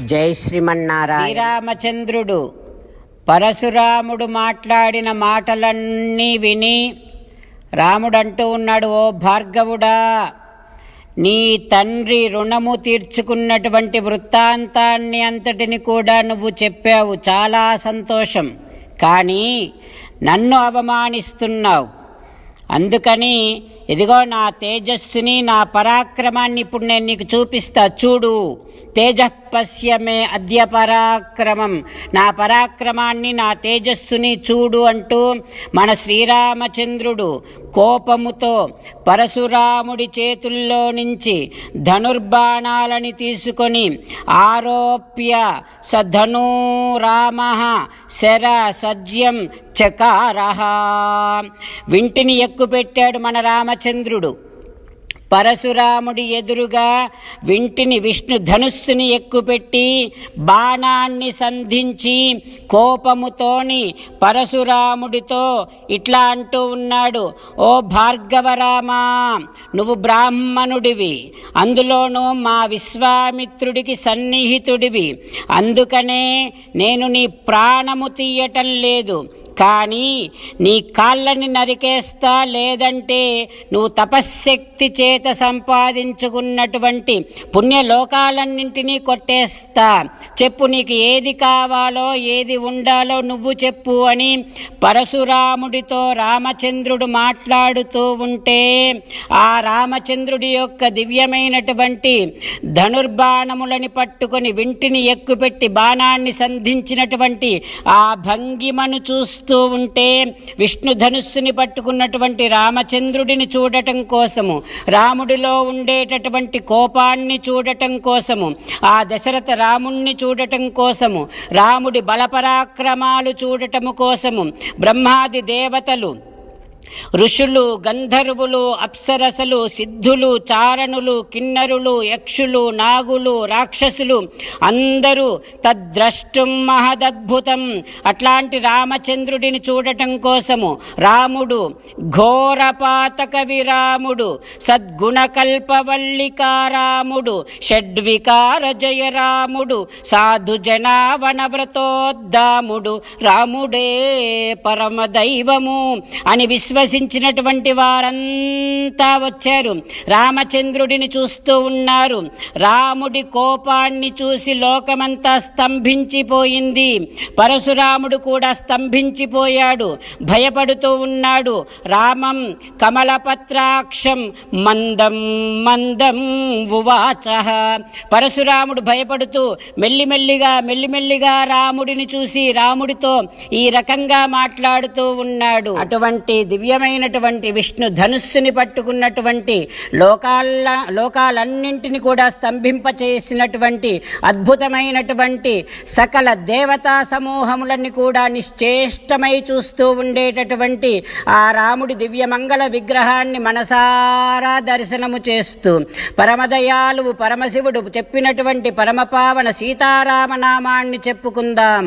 జై శ్రీమన్నారాయణ. శ్రీరామచంద్రుడు పరశురాముడు మాట్లాడిన మాటలన్నీ విని రాముడు అంటూ ఉన్నాడు ఓ భార్గవుడా నీ తండ్రి రుణము తీర్చుకున్నటువంటి వృత్తాంతాన్ని అంతటిని కూడా నువ్వు చెప్పావు. చాలా సంతోషం. కానీ నన్ను అవమానిస్తున్నావు. అందుకని ఇదిగో నా తేజస్సుని నా పరాక్రమాన్ని ఇప్పుడు నేను నీకు చూపిస్తా. చూడు తేజ పశ్యమే అద్య పరాక్రమం నా పరాక్రమాన్ని నా తేజస్సుని చూడు అంటూ మన శ్రీరామచంద్రుడు కోపముతో పరశురాముడి చేతుల్లో నుంచి ధనుర్బాణాలని తీసుకొని ఆరోప్య సధను రామ శర సజ్యం చకారహ వింటిని ఎక్కుపెట్టాడు మన రామచంద్రుడు. పరశురాముడి ఎదురుగా వింటిని విష్ణు ధనుస్సుని ఎక్కుపెట్టి బాణాన్ని సంధించి కోపముతోని పరశురాముడితో ఇట్లా అంటూ ఉన్నాడు ఓ భార్గవరామా నువ్వు బ్రాహ్మణుడివి. అందులోనూ మా విశ్వామిత్రుడికి సన్నిహితుడివి. అందుకనే నేను నీ ప్రాణము తీయటం లేదు. కానీ నీ కాళ్ళని నరికేస్తా లేదంటే నువ్వు తపశ్శక్తి చేత సంపాదించుకున్నటువంటి పుణ్యలోకాలన్నింటినీ కొట్టేస్తా. చెప్పు నీకు ఏది కావాలో ఏది ఉండాలో నువ్వు చెప్పు అని పరశురాముడితో రామచంద్రుడు మాట్లాడుతూ ఉంటే ఆ రామచంద్రుడి యొక్క దివ్యమైనటువంటి ధనుర్బాణములని పట్టుకొని వింటిని ఎక్కుపెట్టి బాణాన్ని సంధించినటువంటి ఆ భంగిమను చూస్తూ చూస్తూ ఉంటే విష్ణు ధనుస్సుని పట్టుకున్నటువంటి రామచంద్రుడిని చూడటం కోసము రాముడిలో ఉండేటటువంటి కోపాన్ని చూడటం కోసము ఆ దశరథ రాముణ్ణి చూడటం కోసము రాముడి బలపరాక్రమాలు చూడటము కోసము బ్రహ్మాది దేవతలు ఋషులు గంధర్వులు అప్సరసలు సిద్ధులు చారణులు కిన్నరులు యక్షులు నాగులు రాక్షసులు అందరూ తద్ద్రష్టం మహదద్భుతం. అట్లాంటి రామచంద్రుడిని చూడటం కోసము రాముడు ఘోరపాతక విరాముడు సద్గుణకల్పవల్లికారాముడు షడ్వికార జయరాముడు సాధు జనావనవ్రతోద్దాముడు రాముడే పరమదైవము అని విశ్వసించినటువంటి వారంతా వచ్చారు. రామచంద్రుడిని చూస్తూ ఉన్నారు. రాముడి కోపాన్ని చూసి లోకమంతా స్తంభించిపోయింది. పరశురాముడు కూడా స్తంభించిపోయాడు. భయపడుతూ ఉన్నాడు. రామం కమలపత్రాక్షం మందం మందం ఉవాచ. పరశురాముడు భయపడుతూ మెల్లిమెల్లిగా మెల్లిమెల్లిగా రాముడిని చూసి రాముడితో ఈ రకంగా మాట్లాడుతూ ఉన్నాడు. అటువంటి దివ్యమైనటువంటి విష్ణు ధనుస్సుని పట్టుకున్నటువంటి లోకాల లోకాలన్నింటిని కూడా స్తంభింపచేసినటువంటి అద్భుతమైనటువంటి సకల దేవతా సమూహములన్నీ కూడా నిశ్చేష్టమై చూస్తూ ఉండేటటువంటి ఆ రాముడి దివ్యమంగళ విగ్రహాన్ని మనసారా దర్శనము చేస్తూ పరమదయాలువు పరమశివుడు చెప్పినటువంటి పరమపావన సీతారామనామాన్ని చెప్పుకుందాం.